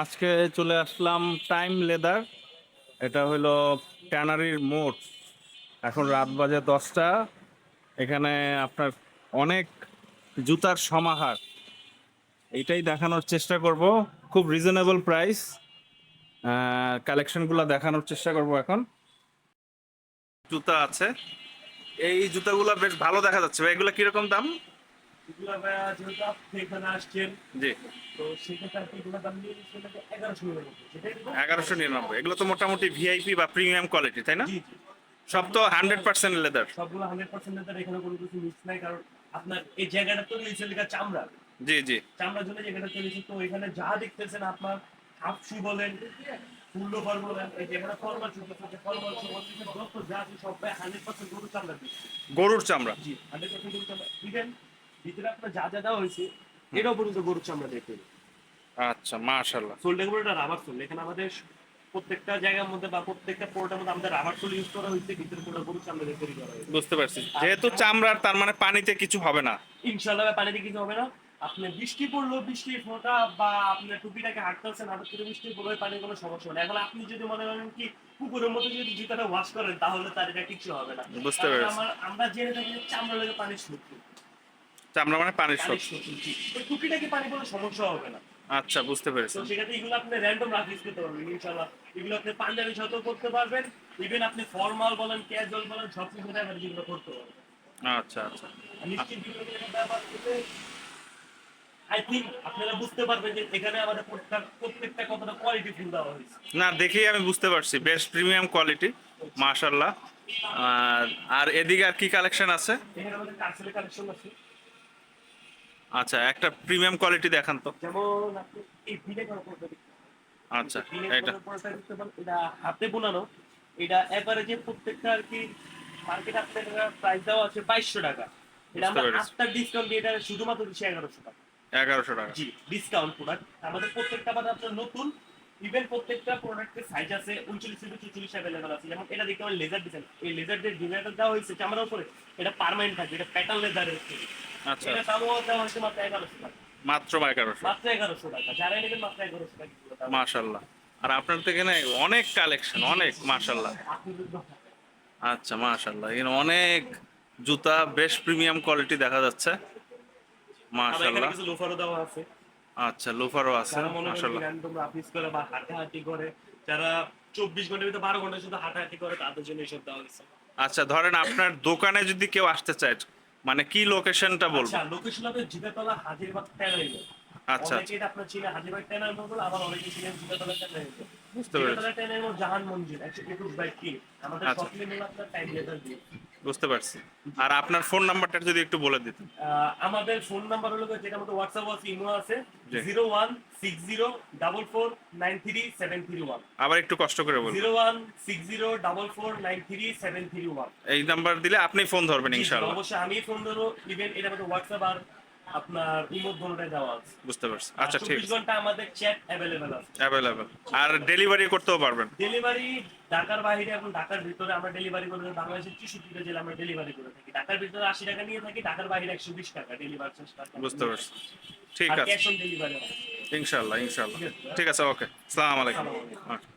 আজকে চলে আসলাম time leather এটা হলো ট্যানারির মোড়। এখন রাত বাজে দশটা। এখানে আপনার অনেক জুতার সমাহার। এইটাই দেখানোর চেষ্টা করব। খুব রিজনেবল প্রাইস কালেকশনগুলো দেখানোর চেষ্টা করব এখন। জুতা আছে। এই জুতাগুলো বেশ ভালো দেখা যাচ্ছে। এগুলো কীরকম দাম? এগুলা ভাইয়া যেহেতু আপনি এখানে আসছেন জি। তো সেক্ষেত্রে আপনি এগুলো দাম নিয়ে এগারোশো নিরানব্বই। এগারোশো নিরানব্বই। এগুলো তো মোটামুটি ভিআইপি বা প্রিমিয়াম কোয়ালিটি তাই না? সব তো হান্ড্রেড পার্সেন্ট লেদার সবগুলো হান্ড্রেড পার্সেন্ট তার এখানে কোনো কিছু মিক্স নাই কারণ আপনার এই জায়গাটা লেখা চামড়া। জি জি। চামড়ার জন্য জায়গাটা হয়েছে তো এখানে যা দেখতেছেন আপনার হাফ শু বলেন ফুল বলেন এই যেখানে ফর্মাল শু আছে ফর্মাল শু যত যা আছে সব হান্ড্রেড পার্সেন্ট গরু চামড়া গরুর চামড়া। জি হান্ড্রেড পার্সেন্ট গরু চামড়া। ইভেন ভিতরে আপনার যা যা দেওয়া হয়েছে এটাও পর্যন্ত গরুর চামড়া দেখতে আচ্ছা মাশাল্লাহ সোলটা গুলো এটা রাবার সোল এখানে আমাদের প্রত্যেকটা জায়গার মধ্যে বা প্রত্যেকটা পোর্টের মধ্যে আমাদের রাবার সোল ইউজ করা হয়েছে ভিতরে পুরো গরু চামড়া দিয়ে তৈরি করা হয়েছে। বুঝতে পারছি। যেহেতু চামড়ার তার মানে পানিতে কিছু হবে না। ইনশাল্লাহ পানিতে কিছু হবে না। আপনি বৃষ্টি পড়ল বৃষ্টির ফোঁটা বা আপনার টুপিটাকে হাঁটতেছেন হাতের করে বৃষ্টি পড়লে পানির কোনো সমস্যা হবে এখন আপনি যদি মনে করেন কি পুকুরের মধ্যে যদি জুতাটা ওয়াশ করেন তাহলে তার এটা কিছু হবে না। বুঝতে পেরেছি। আমার- জেনে থাকি চামড়া লেগে পানি শক্তি চামড়া মানে পানির সব শক্তি ওই পানি কোনো সমস্যা হবে না? আচ্ছা বুঝতে পেরেছি। তো সেক্ষেত্রে এগুলো আপনি র্যান্ডম ইউজ করতে পারবেন ইনশাল্লাহ এগুলো আপনি পাঞ্জাবি সাথেও করতে পারবেন ইভেন আপনি ফর্মাল বলেন ক্যাজুয়াল বলেন সব কিছু যেগুলো করতে পারবেন আচ্ছা আচ্ছা। নিশ্চিত আই থিঙ্ক আপনারা বুঝতে পারবেন যে এখানে আমাদের প্রত্যেকটা প্রত্যেকটা কতটা কোয়ালিটি ফুল দেওয়া হয়েছে। না দেখেই আমি বুঝতে পারছি। বেস্ট প্রিমিয়াম কোয়ালিটি মাশাল্লাহ আর এদিকে আর কি কালেকশন আছে? এখানে আমাদের কালেকশন আছে। আচ্ছা একটা প্রিমিয়াম কোয়ালিটি দেখান তো। যেমন এই আচ্ছা এটা। এটা হাতে বোনানো। এটা এভারেজে প্রত্যেকটা আর কি মার্কেট আপনার প্রাইস দেওয়া আছে 2200 টাকা। এটা আমরা আফটার ডিসকাউন্ট দিয়ে এটা শুধুমাত্র দিচ্ছি এগারোশো টাকা। 1100 টাকা। জি ডিসকাউন্ট প্রোডাক্ট আমাদের প্রত্যেকটা বাজার আপনার নতুন। ইভেন প্রত্যেকটা প্রোডাক্টের সাইজ আছে উনচল্লিশ থেকে চুচল্লিশ অ্যাভেলেবেল আছে। যেমন এটা দেখতে পারেন লেজার ডিজাইন এই লেজার যে ডিজাইনটা দেওয়া হয়েছে চামড়ার উপরে। এটা পার্মানেন্ট থাকবে এটা প্যাটার্ন লেজারের আচ্ছা। এটা দামও দেওয়া হয়েছে মাত্র এগারোশো টাকা। মাত্র এগারোশো। মাত্র এগারোশো টাকা। যারা নেবেন মাত্র এগারোশো টাকা মাশাল্লাহ আর আপনার তো এখানে অনেক কালেকশন অনেক মাশাল্লাহ আচ্ছা মাশাল্লাহ এখানে অনেক জুতা বেশ প্রিমিয়াম কোয়ালিটি দেখা যাচ্ছে। মাশাল্লাহ কিছু লোফারও দেওয়া আছে। আচ্ছা লোফারও আছে যারা মনে করেন র্যান্ডম অফিস করে বা হাঁটাহাঁটি করে যারা চব্বিশ ঘণ্টার ভিতরে বারো ঘণ্টা শুধু হাঁটাহাঁটি করে তাদের জন্য এসব দেওয়া হয়েছে। আচ্ছা ধরেন আপনার দোকানে যদি কেউ আসতে চায় মানে কি লোকেশনটা বলব? আচ্ছা লোকেশন হবে জিগাতলা হাজিরবাগ ট্যানারি আচ্ছা। আপনার ছিল হাজিরবাগ ট্যানারি মোড় আবার অনেকে ছিলেন ট্যানারি বুঝতে পেরেছি। জিগাতলা ট্যানারি মোড় জাহান মঞ্জিল একুশ বাই তিন। আমাদের আচ্ছা। শপিং আপনার টাইম লেটার দিয়ে। বুঝতে পারছি। আর আপনার ফোন নাম্বারটা যদি একটু বলে দিতেন। আমাদের ফোন নাম্বার হলো যেটা আমাদের হোয়াটসঅ্যাপ আছে ইমো আছে। Zero one six zero double four nine three seven three one আবার একটু কষ্ট করে বলুন। Zero one six zero double four nine three seven three one এই নাম্বার দিলে আপনি ফোন ধরবেন ইনশাআল্লাহ। অবশ্যই আমি ফোন ধরো ইভেন এটা আমাদের হোয়াটসঅ্যাপ আর আপনার দেওয়া আছে। বুঝতে পারছি। আচ্ছা ঠিক চব্বিশ ঘণ্টা আমাদের চ্যাট অ্যাভেলেবেল আছে। অ্যাভেলেবেল আর ডেলিভারি করতেও পারবেন। ডেলিভারি ঢাকার বাইরে এবং ঢাকার ভিতরে আমরা ডেলিভারি করে থাকি। বাংলাদেশের চৌষট্টিটা জেলা আমরা ডেলিভারি করে থাকি। ঢাকার ভিতরে আশি টাকা নিয়ে থাকি ঢাকার বাইরে একশো বিশ টাকা ডেলিভারি বুঝতে পারছি। ঠিক আছে। ক্যাশ অন ডেলিভারি ইনশাআল্লাহ ইনশাআল্লাহ। ঠিক আছে। ওকে। আসসালামু আলাইকুম। Okay.